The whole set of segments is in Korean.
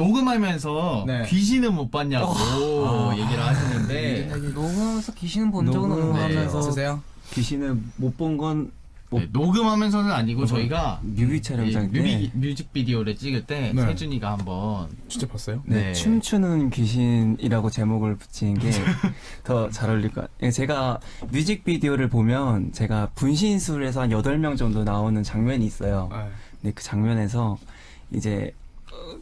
녹음하면서 네. 귀신은 못 봤냐고 얘기를 하시는데 녹음하면서 귀신은 본 적은 없는 것 녹음하면서- 같아서 없으세요? 귀신을 못 본건 네, 녹음하면서는 아니고 저희가 뮤비 촬영장 때 뮤비, 뮤직비디오를 찍을 때 네. 세준이가 한번 진짜 봤어요? 네, 네. 춤추는 귀신이라고 제목을 붙인 게 더 잘 어울릴 것 같아요. 제가 뮤직비디오를 보면 제가 분신술에서 한 8명 정도 나오는 장면이 있어요. 네. 근데 그 장면에서 이제 어,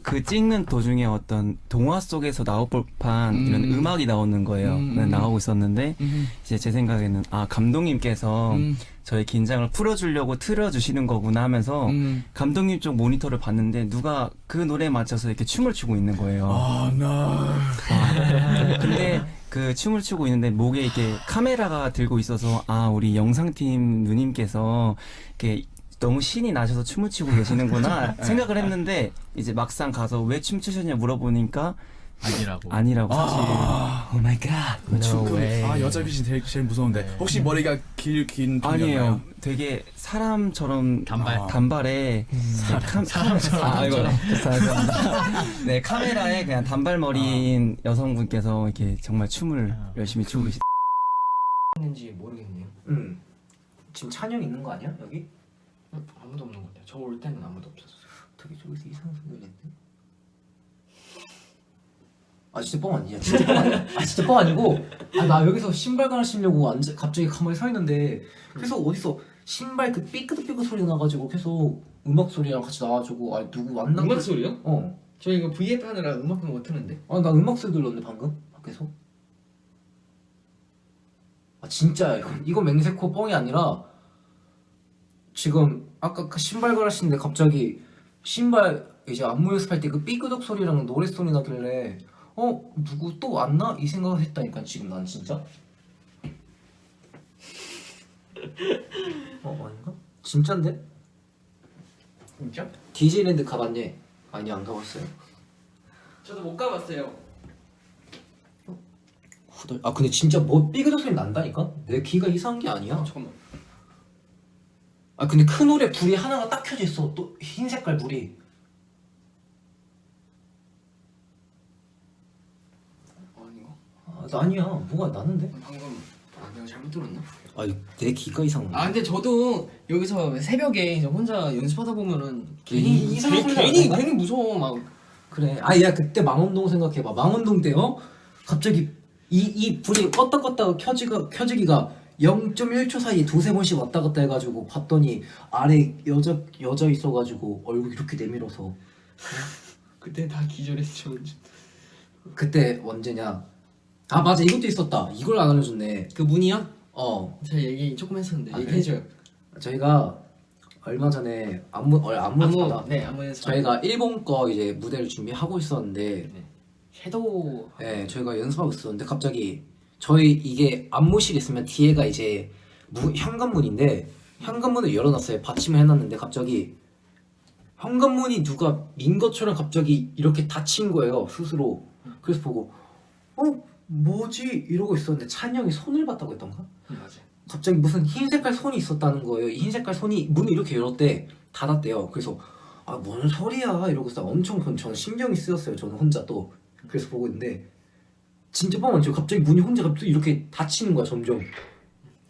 그 찍는 도중에 어떤 동화 속에서 나올 법한 음. 이런 음악이 나오는 거예요. 음, 네, 음. 나오고 있었는데 음. 이제 제 생각에는 아 감독님께서 음. 저의 긴장을 풀어주려고 틀어주시는 거구나 하면서 음. 감독님 쪽 모니터를 봤는데 누가 그 노래에 맞춰서 이렇게 춤을 추고 있는 거예요. 아, 나. 근데 그 춤을 추고 있는데 목에 이렇게 카메라가 들고 있어서 아 우리 영상팀 누님께서 이렇게 너무 신이 나셔서 춤을 추고 계시는구나 생각을 했는데 이제 막상 가서 왜 춤추셨냐 물어보니까 아니라고 아니라고 사실 아. 오 마이 갓 way. 아, 여자 귀신 제일, 제일 무서운데. 네. 혹시 머리가 길, 긴 아니에요 분이었나요? 되게 사람처럼 단발. 아. 단발에 네, 카, 사람처럼 아, 이거 죄송합니다. 네 카메라에 그냥 단발머리인 여성분께서 이렇게 정말 춤을 아. 열심히 추고 계시. 있는지 모르겠네요. 응. 지금 찬영 있는 거 아니야 여기? 응, 아무도 없는 것 같아요. 저 올 때는 아무도 없었어요. 되게 저기서 이상한 소리 냈네. 아 진짜 뻥 아니야? 진짜 뻥 아니야? 아 진짜 뻥 아니고 아 나 여기서 신발 갈아 신려고 앉아 갑자기 가만히 서 있는데 계속 어디서 신발 그 삐끗삐끗 소리 나가지고 계속 음악 소리랑 같이 나와가지고 아 누구 왔나? 음악 소리요? 어. 저 이거 VF 하느라 음악은 못 트는데. 아 나 음악 소리 들렸는데 방금 밖에서. 아 진짜 이건 이거 맹세코 뻥이 아니라 지금 아까 그 신발 갈아신는데 갑자기 신발 이제 안무 연습할 때 그 삐그덕 소리랑 노래 소리 나길래 어 누구 또 왔나 이 생각을 했다니까 지금 난 진짜. 어 아닌가? 진짠데? 진짜? 디즈니랜드 가봤니? 아니 안 가봤어요. 저도 못 가봤어요. 후덜. 아 근데 진짜 뭐 삐그덕 소리 난다니까? 내 귀가 이상한 게 아니야. 잠깐만. 아 근데 큰 올에 불이 하나가 딱 켜져 있어. 또 흰 색깔 불이. 어, 아닌가? 아, 나 아니야. 뭐가 나는데? 방금 아, 내가 잘못 들었나? 아내 귀가 이상한 아 근데 저도 여기서 새벽에 이제 혼자 연습하다 보면은 괜히 이상한 소리가 괜히, 난다? 괜히 무서워 막. 그래. 아 야 그때 망원동 생각해봐. 망원동 때 어? 갑자기 이 이 불이 껐다 껐다 켜지가 켜지기가 0.1초 사이에 두세 번씩 왔다 갔다 해가지고 봤더니 아래 여자 여자 있어가지고 얼굴 이렇게 내밀어서 그때 다 기절했죠. 그때 언제냐? 아 맞아 이것도 있었다. 이걸 안 알려줬네. 그 문이요? 어 제가 얘기 조금 했었는데 아? 얘기해줘요. 저희가 얼마 전에 안무 어, 안무 연습하다 네 안무 연습. 저희가 일본 거 이제 무대를 준비하고 있었는데 섀도우 네, 저희가 연습하고 있었는데 갑자기 저희 이게 안무실 있으면 뒤에가 이제 무, 현관문인데 현관문을 열어놨어요 받침을 해놨는데 갑자기 현관문이 누가 민 것처럼 갑자기 이렇게 닫힌 거예요 스스로 그래서 보고 어 뭐지 이러고 있었는데 찬영이 손을 봤다고 했던가 맞아. 갑자기 무슨 흰 색깔 손이 있었다는 거예요. 이흰 색깔 손이 문을 이렇게 열었대. 닫았대요. 그래서 아 뭔 소리야 이러고 서 엄청 전- 저는 신경이 쓰였어요. 저는 혼자 또 그래서 보고 있는데 진짜 뻥안 쳐. 갑자기 문이 혼자 갑자기 이렇게 닫히는 거야 점점.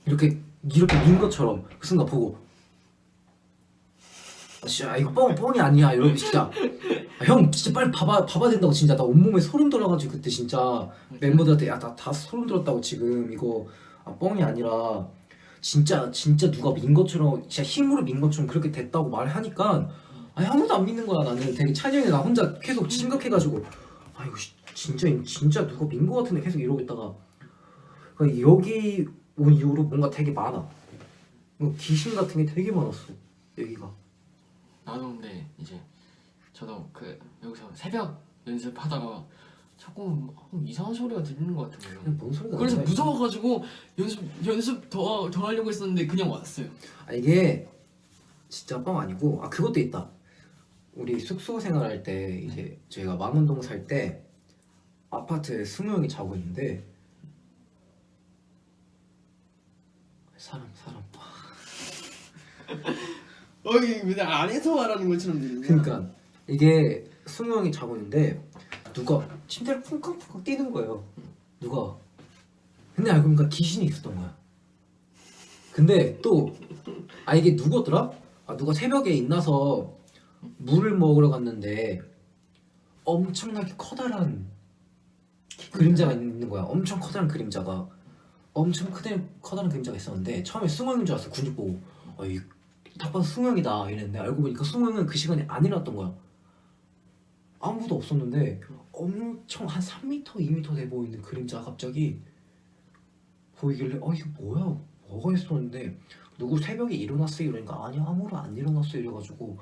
이렇게 이렇게 민 것처럼 그 순간 보고. 아, 진짜 이거 뻥 뻥이 아니야. 이러고 진짜. 아, 형 진짜 빨리 봐봐 봐봐 된다고 진짜. 나 온몸에 소름 돋아가지고 그때 진짜 멤버들한테 야나다 소름 돋았다고 지금 이거. 아, 뻥이 아니라 진짜 진짜 누가 민 것처럼 진짜 힘으로 민 것처럼 그렇게 됐다고 말하니까 아니 아무도 안 믿는 거야 나는. 되게 찬영이 나 혼자 계속 심각해가지고. 아 이거 씨, 진짜 진짜 누가 민 거 같은데 계속 이러고 있다가 그러니까 여기 온 이후로 뭔가 되게 많아 뭐 귀신 같은 게 되게 많았어 여기가 나도 근데 이제 저도 그 여기서 새벽 연습하다가 자꾸 막 이상한 소리가 들리는 것 같은 거예요. 뭔 소리가 그래서 나는 거야. 무서워가지고 연습 연습 더, 더 하려고 했었는데 그냥 왔어요. 아 이게 진짜 뻥 아니고 아 그것도 있다. 우리 숙소 생활할 때 이제 저희가 망원동 살 때 아파트에 스무 명이 자고 있는데 사람 사람 어 이게 그냥 안에서 말하는 것처럼 들리냐? 그러니까 이게 승우 형이 자고 있는데 누가 침대를 쿵쾅쿵쾅 뛰는 거예요. 누가? 근데 알고 보니까 귀신이 있었던 거야. 근데 또 아 이게 누구더라? 아 누가 새벽에 일어나서 물을 먹으러 갔는데 엄청나게 커다란 그림자가 있는 거야. 엄청 커다란 그림자가 엄청 크대, 커다란 그림자가 있었는데 처음에 승우 형인 줄 알았어. 군주 보고 어이 딱 봐도 승우 형이다 이랬는데 알고 보니까 승우 형은 그 시간에 안 일어났던 거야. 아무도 없었는데 엄청 한 3m, 2m 돼 보이는 그림자가 갑자기 보이길래 어 이게 뭐야? 뭐가 있었는데 누구 새벽에 일어났어요 이러니까 아니 아무도 안 일어났어요 이래가지고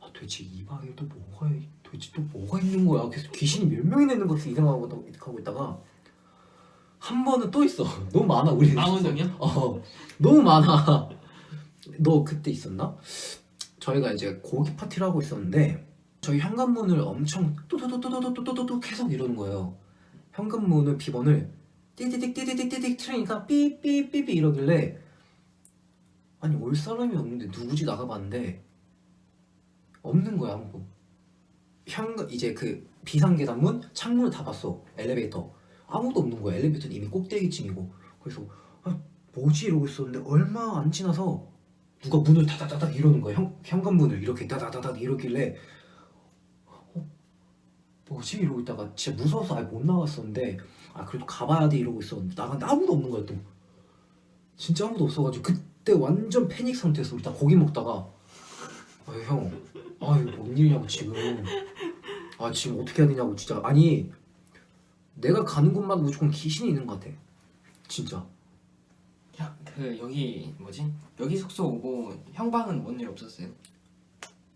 아 도대체 이 방에 또 뭐가 있- 도대체 또 뭐가 있는 거야? 계속 귀신이 몇 명이나 있는 것 같아 이상하고 하고 있다가 한 번은 또 있어 너무 많아 우리 망원동이요? 어 너무 많아 너 그때 있었나? 저희가 이제 고기 파티를 하고 있었는데 저희 현관문을 엄청 또또또또또또또또 계속 이러는 거예요 현관문을 비번을 띠디딕 띠디딕 띠딕 트레니까 삐삐삐삐 이러길래 아니 올 사람이 없는데 누구지 나가봤는데 없는 거야 아무도 현관 이제 그 비상계단 문 창문을 다 봤어 엘리베이터. 아무도 없는 거야. 엘리베이터는 이미 꼭대기층이고. 그래서 아, 뭐지? 이러고 있었는데 얼마 안 지나서 누가 문을 다다다닥 이러는 거야. 현, 현관문을 이렇게 다다다닥 이러길래 어, 뭐지? 이러고 있다가 진짜 무서워서 아예 못 나갔었는데 아 그래도 가봐야 돼 이러고 있었는데 나갔는데 아무도 없는 거야. 또 진짜 아무도 없어가지고 그때 완전 패닉 상태에서 우리 다 고기 먹다가 아형 아 이거 뭔 일이냐고 지금 아 지금 어떻게 해야 되냐고 진짜 아니 내가 가는 곳마다 무조건 귀신이 있는 것 같아 진짜 야, 그 여기 뭐지? 여기 숙소 오고 형 방은 뭔 일 없었어요?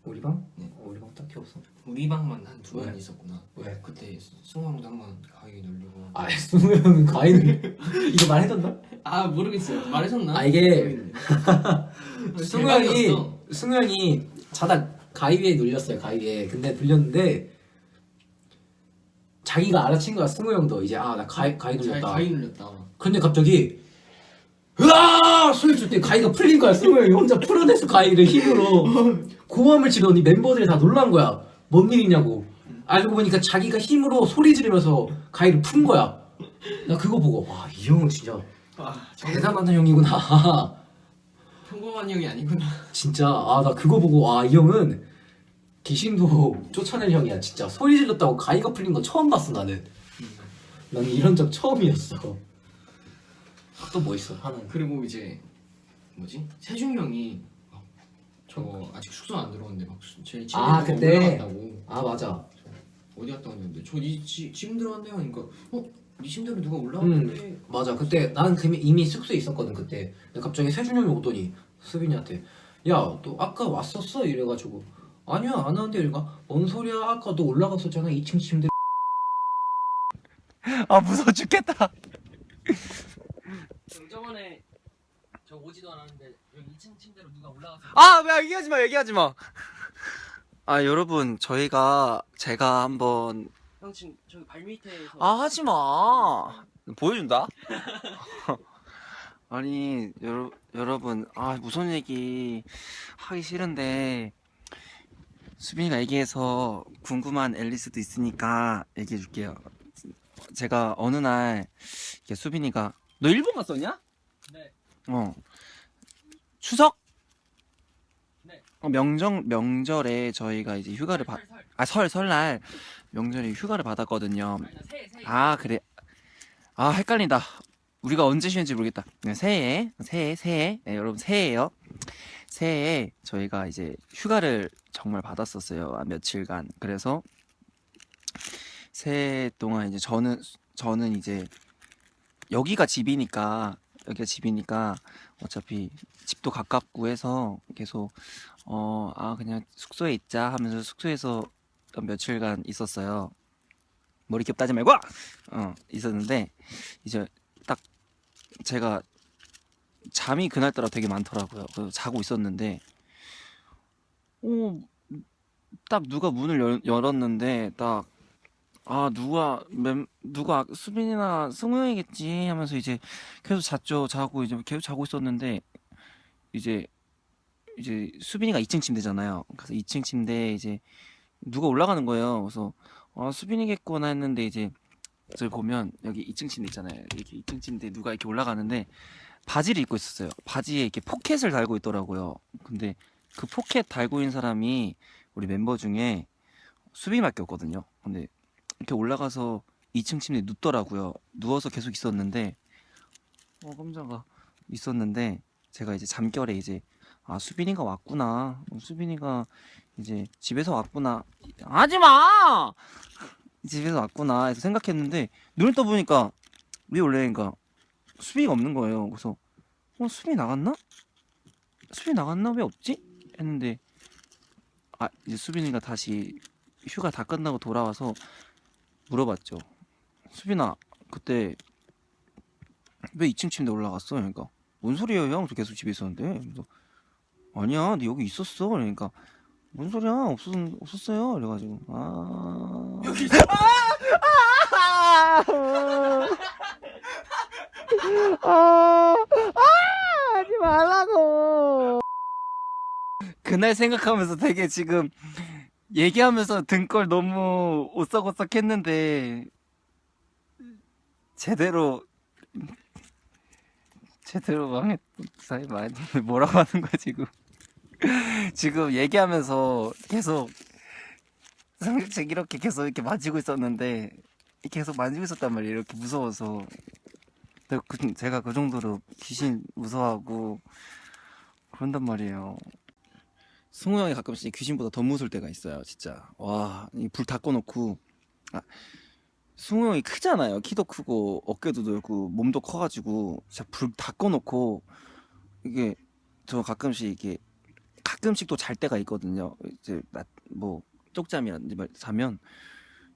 우리 방? 네. 어, 우리 방 딱히 없어 우리 방만 한 두 번 왜? 있었구나. 왜? 그때 승우 형도 한번 가위 놀리고. 아 승우 형은 과일을 이거 말해줬나? 아 모르겠어요. 말해줬나? 아, 이게 모르겠네. 승우 형이 대박이었어. 승우 형이 자다 가위에 눌렸어요 가위에 근데 눌렸는데 자기가 알아챈 거야. 승우 형도. 이제 아 나 가위 가위 잘 눌렸다. 가위 눌렸다. 근데 갑자기 으아! 소리 줄때 가위가 풀린 거야. 승우 형이 혼자 풀어냈어 가위를 힘으로. 고함을 지르더니 멤버들이 다 놀란 거야. 뭔 일이냐고. 알고 보니까 자기가 힘으로 소리 지르면서 가위를 푼 거야. 나 그거 보고 와 이 형은 진짜 아, 대단한 형이구나. 평범한 형이 아니구나. 진짜 아 나 그거 보고 아이 형은 귀신도 쫓아낼 형이야 진짜. 소리 질렀다고 가위가 풀린 거 처음 봤어 나는. 나는 이런 적 처음이었어. 또 뭐 있어? 하는 그리고 이제 뭐지? 세준 형이 막 저거 아직 숙소 안 들어오는데 막 수- 제일 친구 아, 그때? 올라갔다고. 아 맞아. 어디 갔다 왔는데. 지금 들어왔네요. 하니까 어? 니 침대로 누가 올라왔는데 맞아. 그때 나는 그 이미 숙소에 있었거든 그때. 근데 갑자기 세준 형이 오더니 수빈이한테 야 너 아까 왔었어? 이래가지고 아니야 안 왔는데 이러니까 뭔 소리야 아까 너 올라갔었잖아 2층 침대 아 무서워 죽겠다. 저번에 저 오지도 않았는데 여기 2층 침대로 누가 올라갔어 아, 왜 얘기하지 마, 얘기하지 마. 아, 여러분, 저희가 제가 한번 형 지금 저기 발밑에서 아, 하지 마. 보여준다. 아니, 여러, 여러분, 아, 무슨 얘기 하기 싫은데 수빈이가 얘기해서 궁금한 앨리스도 있으니까 얘기해 줄게요. 제가 어느 날 이게 수빈이가 너 일본 갔었냐? 네. 어. 추석? 네. 어, 명정 명절에 저희가 이제 휴가를 받, 아, 설, 설날 명절에 휴가를 받았거든요. 아, 그래. 아, 헷갈린다. 우리가 언제 쉬는지 모르겠다. 네, 새해, 새해, 새해. 네, 여러분, 새해예요. 새해에 저희가 이제 휴가를 정말 받았었어요. 한 며칠간. 그래서 새해 동안 이제 저는, 저는 이제 여기가 집이니까, 여기가 집이니까 어차피 집도 가깝고 해서 계속, 어, 아, 그냥 숙소에 있자 하면서 숙소에서 며칠간 있었어요. 머리 겹 따지 말고! 어, 있었는데, 이제 딱 제가 잠이 그날따라 되게 많더라고요. 그래서 자고 있었는데, 어, 딱 누가 문을 열, 열었는데, 딱, 아, 누가, 멤, 누가, 수빈이나 승우 형이겠지 하면서 이제 계속 잤죠. 자고, 이제 계속 자고 있었는데, 이제, 이제 수빈이가 2층 침대잖아요. 그래서 2층 침대에 이제 누가 올라가는 거예요. 그래서 아 수빈이겠구나 했는데 이제 저희 보면 여기 2층 침대 있잖아요. 이렇게 2층 침대 누가 이렇게 올라가는데 바지를 입고 있었어요. 바지에 이렇게 포켓을 달고 있더라고요. 근데 그 포켓 달고 있는 사람이 우리 멤버 중에 수빈이밖에 없거든요. 근데 이렇게 올라가서 2층 침대에 눕더라고요. 누워서 계속 있었는데 어 깜짝아 있었는데 제가 이제 잠결에 이제 아 수빈이가 왔구나. 어, 수빈이가 이제 집에서 왔구나. 하지 마. 집에서 왔구나 해서 생각했는데 눈을 떠보니까 위에 올라니까 수빈이가 없는 거예요. 그래서 어 수빈이 나갔나? 수빈이 나갔나 왜 없지? 했는데 아 이제 수빈이가 다시 휴가 다 끝나고 돌아와서 물어봤죠. 수빈아 그때 왜 2층 침대 올라갔어? 그러니까 뭔 소리예요 형? 저 계속 집에 있었는데 그래서 아니야 너 여기 있었어 그러니까 뭔 소리야 없었, 없었어요 그래가지고 아 여기 아, 아, 하지 말라고. 그날 생각하면서 되게 지금 얘기하면서 등걸 너무 오싹오싹 했는데 제대로 제대로 망했 사이 많이. 뭐라고 하는 거야 지금? 지금 얘기하면서 계속 상식 이렇게 계속 이렇게 만지고 있었는데 계속 만지고 있었단 말이에요. 이렇게 무서워서 근데 그- 제가 그 정도로 귀신 무서워하고 그런단 말이에요. 승우 형이 가끔씩 귀신보다 더 무서울 때가 있어요, 진짜. 와, 불다 꺼놓고. 아, 승우 형이 크잖아요. 키도 크고 어깨도 넓고 몸도 커가지고 진짜 불 다 꺼놓고 이게 저 가끔씩 이게 가끔씩 또 잘 때가 있거든요. 이제 나- 뭐 쪽잠이라든지 말- 자면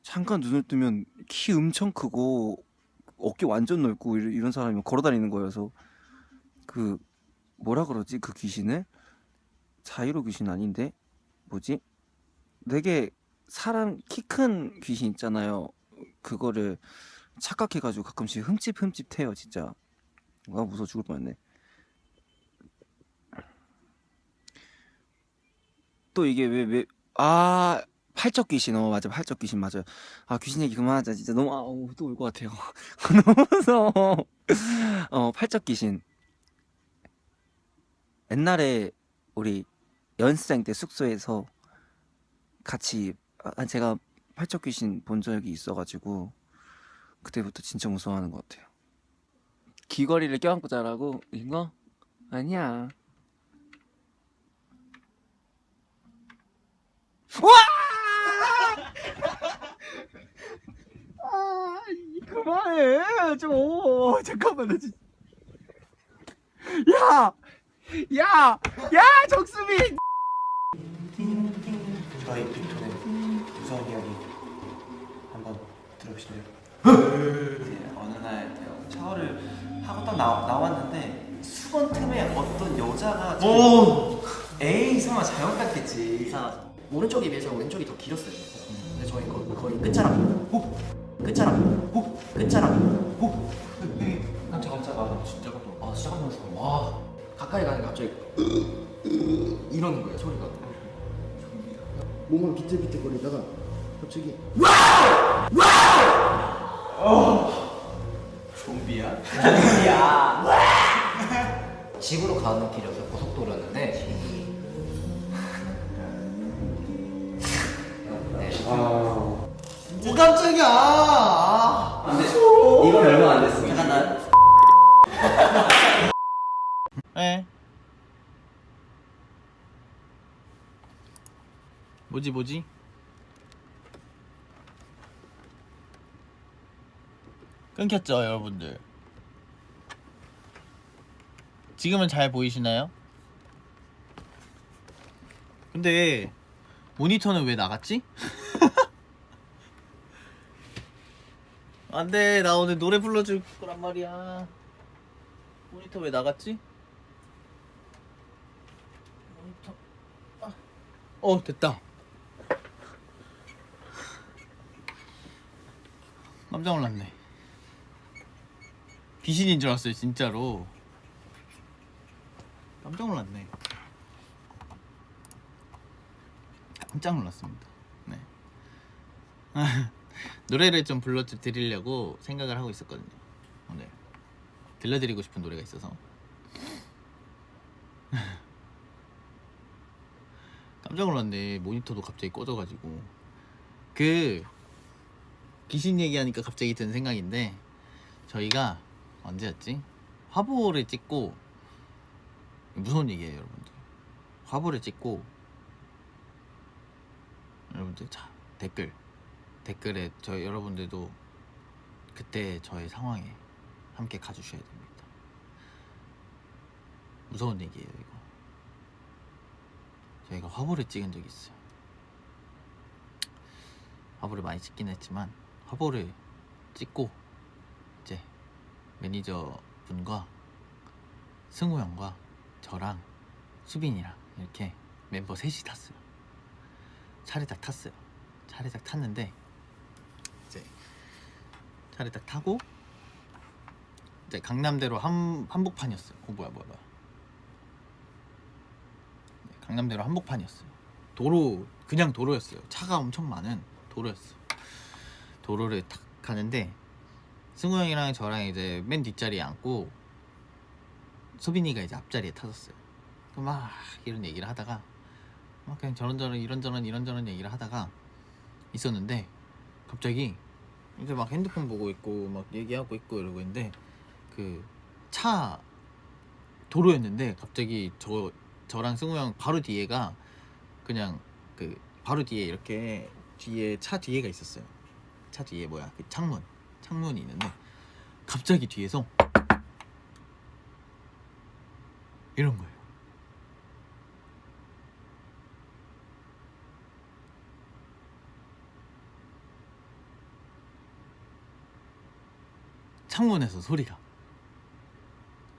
잠깐 눈을 뜨면 키 엄청 크고 어깨 완전 넓고 이런, 사람이 걸어 다니는 거여서 그 뭐라 그러지? 그 귀신을? 자이로 귀신 아닌데? 뭐지? 되게 사람 키 큰 귀신 있잖아요. 그거를 착각해가지고 가끔씩 흠집 흠집 태요 진짜. 와 무서워 죽을 뻔했네. 또 이게 왜 왜 아 팔적 귀신 어 맞아 팔적 귀신 맞아요. 아 귀신 얘기 그만하자 진짜. 너무 아우 또울 것 같아요. 너무 무서워. 어 팔적 귀신. 옛날에 우리 연습생 때 숙소에서 같이 아, 제가 팔적 귀신 본 적이 있어가지고 그때부터 진짜 무서워하는 것 같아요. 귀걸이를 껴안고 자라고 이거? 아니야. 아, 그만해 좀 잠깐만 나 진짜 야! 야! 야 정수빈 저희 빅톤의 무서운 이야기 한번 들어보실래요? 이제 어느 날 샤워를 하고 딱 나, 나왔는데 수건 틈에 어떤 여자가 에이 설마 잘못 갔겠지 오른쪽에 비해서 왼쪽이 더 길었어요. 근데 저희 거, 거의 끝자락, 호, 끝자락, 호, 끝자락, 호. 깜짝 깜짝 아, 진짜 깜짝. 아, 진짜 깜짝 놀랐어. 와, 가까이 가니까 갑자기 이러는 거예요 소리가. 몸을 비틀비틀거리다가 갑자기 집으로 가는 길이어서 고속도로였는데. 이건 얼마 안 됐어 잠깐 나 네. 뭐지 뭐지? 끊겼죠 여러분들 지금은 잘 보이시나요? 근데 모니터는 왜 나갔지? 안돼 나 오늘 노래 불러줄 거란 말이야. 모니터 왜 나갔지? 모니터. 아. 어 됐다. 깜짝 놀랐네. 귀신인 줄 알았어요 진짜로. 깜짝 놀랐네. 깜짝 놀랐습니다. 네 노래를 좀 불러드리려고 생각을 하고 있었거든요. 오늘 들려드리고 싶은 노래가 있어서 깜짝 놀랐네. 모니터도 갑자기 꺼져가지고 그 귀신 얘기하니까 갑자기 든 생각인데 저희가 언제였지? 화보를 찍고 무서운 얘기예요, 여러분들. 화보를 찍고 여러분들 자 댓글 댓글에 저 여러분들도 그때 저의 상황에 함께 가주셔야 됩니다. 무서운 얘기예요, 이거. 저희가 화보를 찍은 적이 있어요. 화보를 많이 찍긴 했지만 화보를 찍고 이제 매니저 분과 승우 형과 저랑 수빈이랑 이렇게 멤버 셋이 탔어요. 차를 딱 탔어요. 차를 딱 탔는데 차를 딱 타고 이제 강남대로 한 한복판이었어요. 어 뭐야 뭐야 뭐야. 네, 강남대로 한복판이었어요. 도로 그냥 도로였어요. 차가 엄청 많은 도로였어. 도로를 딱 가는데 승우 형이랑 저랑 이제 맨 뒷자리에 앉고 소빈이가 이제 앞자리에 타졌어요. 그막 이런 얘기를 하다가 막 그냥 저런저런 이런저런 이런저런 얘기를 하다가 있었는데 갑자기 이제 막 핸드폰 보고 있고 막 얘기하고 있고 이러고 있는데 그 차 도로였는데 갑자기 저 저랑 승우 형 바로 뒤에가 그냥 그 바로 뒤에 이렇게 뒤에 차 뒤에가 있었어요. 차 뒤에 뭐야 그 창문 창문이 있는데 갑자기 뒤에서 이런 거예요. 창문에서 소리가.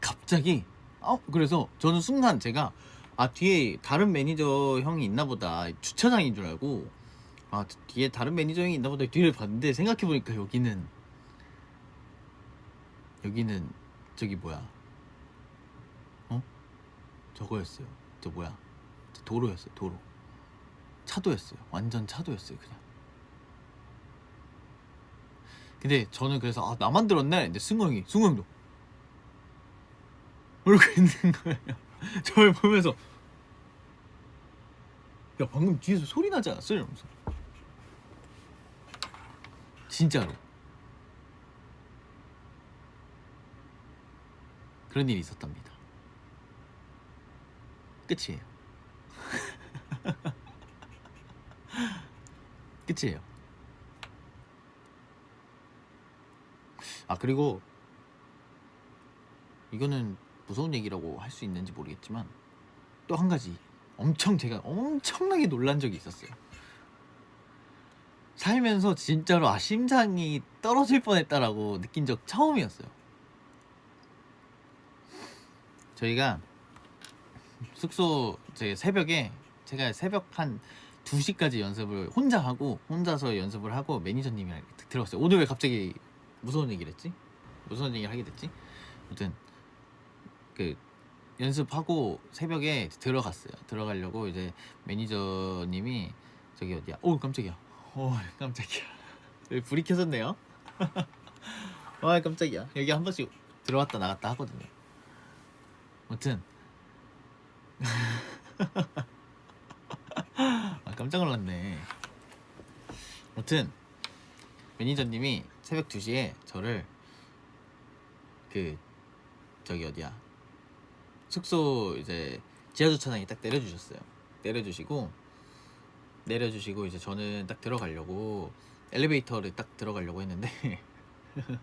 갑자기 어? 그래서 저는 순간 제가 아 뒤에 다른 매니저 형이 있나 보다. 주차장인 줄 알고 아 뒤에 다른 매니저 형이 있나 보다 뒤를 봤는데 생각해 보니까 여기는 여기는 저기 뭐야? 어? 저거였어요. 저 뭐야? 저 도로였어요 도로. 차도였어요. 완전 차도였어요 그냥 근데 저는 그래서 아 나 만 들었네? 근데 승우 형이 승우 형도. 이러고 있는 거예요. 저를 보면서 야 방금 뒤에서 소리 나지 않았어? 이러면서. 진짜로. 그런 일이 있었답니다. 끝이에요. 끝이에요 아 그리고 이거는 무서운 얘기라고 할 수 있는지 모르겠지만 또 한 가지 엄청 제가 엄청나게 놀란 적이 있었어요. 살면서 진짜로 아 심장이 떨어질 뻔했다라고 느낀 적 처음이었어요. 저희가 숙소 제 새벽에 제가 새벽 한 2시까지 연습을 혼자 하고 혼자서 연습을 하고 매니저님이랑 들어갔어요. 오늘 왜 갑자기 무서운 얘기를 했지? 무서운 얘기를 하게 됐지? 아무튼 그 연습하고 새벽에 들어갔어요. 들어가려고 이제 매니저님이 저기 어디야? 오 깜짝이야. 오 깜짝이야. 여기 불이 켜졌네요. 와 깜짝이야. 여기 한 번씩 들어왔다 나갔다 하거든요. 아무튼 아 깜짝 놀랐네. 아무튼 매니저님이 새벽 2시에 저를 그 저기 어디야 숙소 이제 지하 주차장에 딱 내려주셨어요. 내려주시고 내려주시고 이제 저는 딱 들어가려고 엘리베이터를 딱 들어가려고 했는데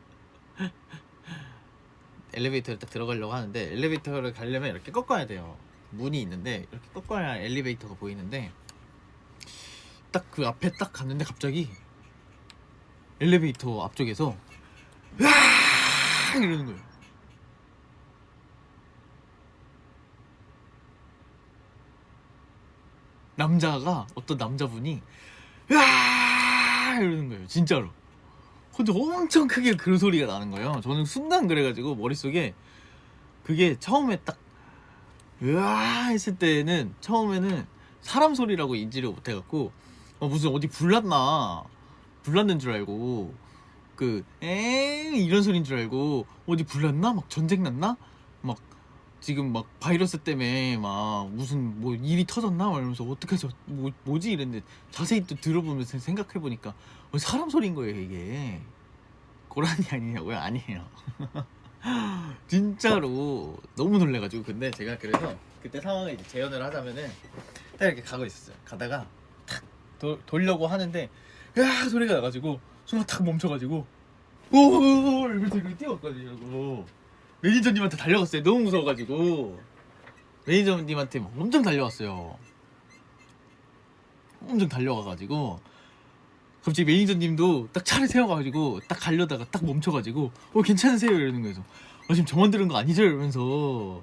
엘리베이터를 딱 들어가려고 하는데 엘리베이터를 가려면 이렇게 꺾어야 돼요. 문이 있는데 이렇게 꺾어야 엘리베이터가 보이는데 딱 그 앞에 딱 갔는데 갑자기 엘리베이터 앞쪽에서 으아 이러는 거예요. 남자가 어떤 남자분이 으아 이러는 거예요 진짜로 근데 엄청 크게 그 소리가 나는 거예요 저는 순간 그래가지고 머릿속에 그게 처음에 딱 으아 했을 때는 처음에는 사람 소리라고 인지를 못해갖고 어, 무슨 어디 불났나 불났는 줄 알고 그에 이런 소리인 줄 알고 어디 불났나? 막 전쟁 났나? 막 지금 막 바이러스 때문에 막 무슨 뭐 일이 터졌나? 막 이러면서 어떡하지 뭐 뭐지? 이랬는데 자세히 또 들어보면서 생각해 보니까 사람 소리인 거예요 이게. 고라니 아니냐고요? 아니에요. 진짜로 너무 놀래가지고 근데 제가 그래서 그때 상황을 이제 재현을 하자면은 딱 이렇게 가고 있었어요. 가다가 탁 도, 돌려고 하는데 야 소리가 나가지고 순간 탁 멈춰가지고 오 이러면서 이렇게 뛰어갔거든요 매니저님한테 달려갔어요. 너무 무서워가지고. 매니저님한테 막 엄청 달려왔어요. 엄청 달려가가지고 갑자기 매니저님도 딱 차를 세워가지고 딱 가려다가 딱 멈춰가지고 어 괜찮으세요? 이러는 거예요. 아 지금 저만 들은 거 아니죠? 이러면서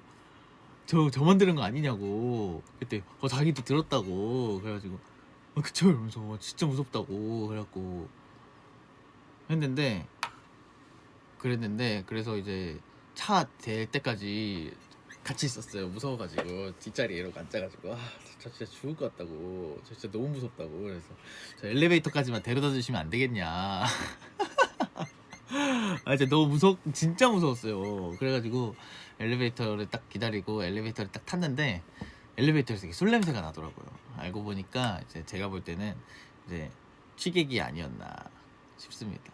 저 저만 들은 거 아니냐고. 그때 어 자기도 들었다고. 그래가지고 어 그쵸. 이러면서 어, 진짜 무섭다고 그래갖고 했는데 그랬는데 그래서 이제 차댈 때까지 같이 있었어요. 무서워가지고 뒷자리에 이러고 앉아가지고. 아, 저 진짜 죽을 것 같다고. 저 진짜 너무 무섭다고. 그래서 저 엘리베이터까지만 데려다 주시면 안 되겠냐. 아 진짜 너무 무섭 진짜 무서웠어요. 그래가지고 엘리베이터를 딱 기다리고 엘리베이터를 딱 탔는데 엘리베이터에서 이렇게 술 냄새가 나더라고요. 알고 보니까 이제 제가 볼 때는 이제 취객이 아니었나 싶습니다.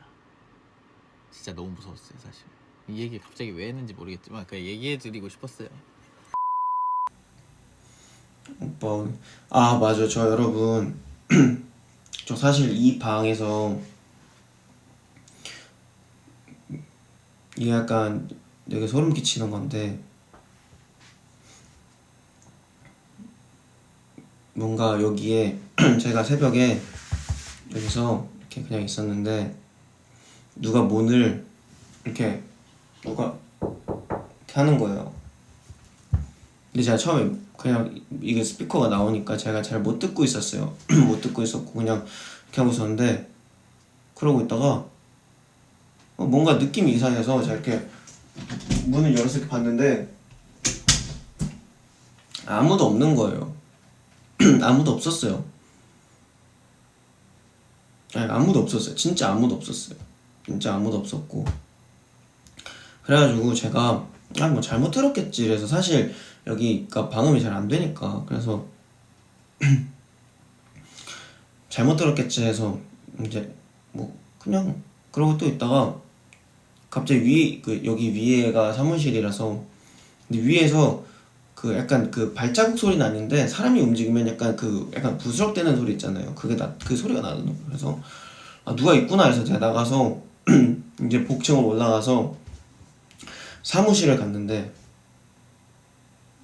진짜 너무 무서웠어요 사실. 이 얘기 갑자기 왜 했는지 모르겠지만 그냥 얘기해 드리고 싶었어요. 오빠 아 맞아. 저 여러분 저 사실 이 방에서 이게 약간 되게 소름 끼치는 건데 뭔가 여기에 제가 새벽에 여기서 이렇게 그냥 있었는데 누가 문을 이렇게 누가 이렇게 하는 거예요. 근데 제가 처음에 그냥 이게 스피커가 나오니까 제가 잘 못 듣고 있었어요. 못 듣고 있었고 그냥 이렇게 하고 있었는데 그러고 있다가 어, 뭔가 느낌이 이상해서 제가 이렇게 문을 열어서 이렇게 봤는데 아무도 없는 거예요. 아무도 없었어요. 아니, 아무도 없었어요. 진짜 아무도 없었어요. 진짜 아무도 없었고 그래가지고 제가 아 뭐 잘못 들었겠지 그래서 사실 여기가 방음이 잘 안 되니까 그래서 잘못 들었겠지 해서 이제 뭐 그냥 그러고 또 있다가 갑자기 위 그 여기 위에가 사무실이라서 근데 위에서 그 약간 그 발자국 소리는 아닌데 사람이 움직이면 약간 그 약간 부스럭대는 소리 있잖아요 그게 나 그 소리가 나는 거예요 그래서 아 누가 있구나 해서 제가 나가서 이제 복층으로 올라가서 사무실을 갔는데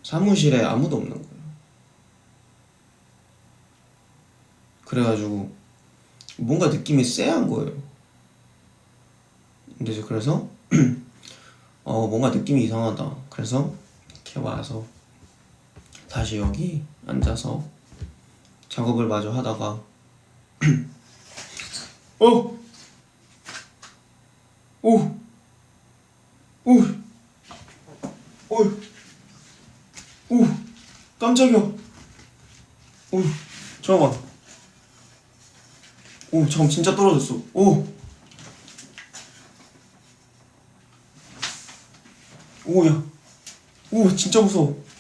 사무실에 아무도 없는 거예요. 그래가지고 뭔가 느낌이 쎄한 거예요. 근데 그래서 어 뭔가 느낌이 이상하다. 그래서 이렇게 와서 다시 여기 앉아서 작업을 마저 하다가 어! 오! 오! 오! 오! 깜짝이야! 오! 잠깐만 오! 잠 진짜 떨어졌어 오! 오야 오 진짜 무서워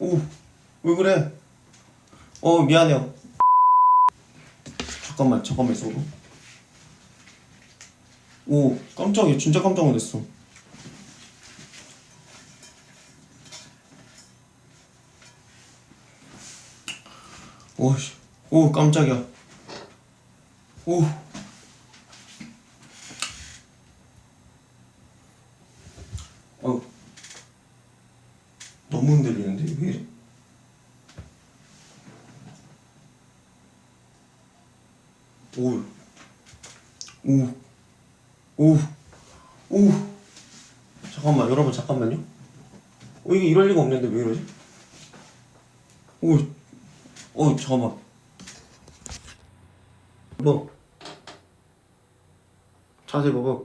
오 왜 그래? 어 미안해요 잠깐만 잠깐만 있어 오 깜짝이야. 진짜 깜짝 놀랐어. 오씨. 오 깜짝이야. 오. 어. 너무 흔들리는데? 왜 이래 오 오. 오, 오, 잠깐만, 여러분, 잠깐만요. 어, 이게 이럴 리가 없는데 왜 이러지? 오, 어, 잠깐만. 뭐, 자세히 봐봐.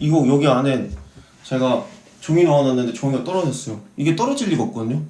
이거 여기 안에 제가 종이 넣어놨는데 종이가 떨어졌어요. 이게 떨어질 리가 없거든요.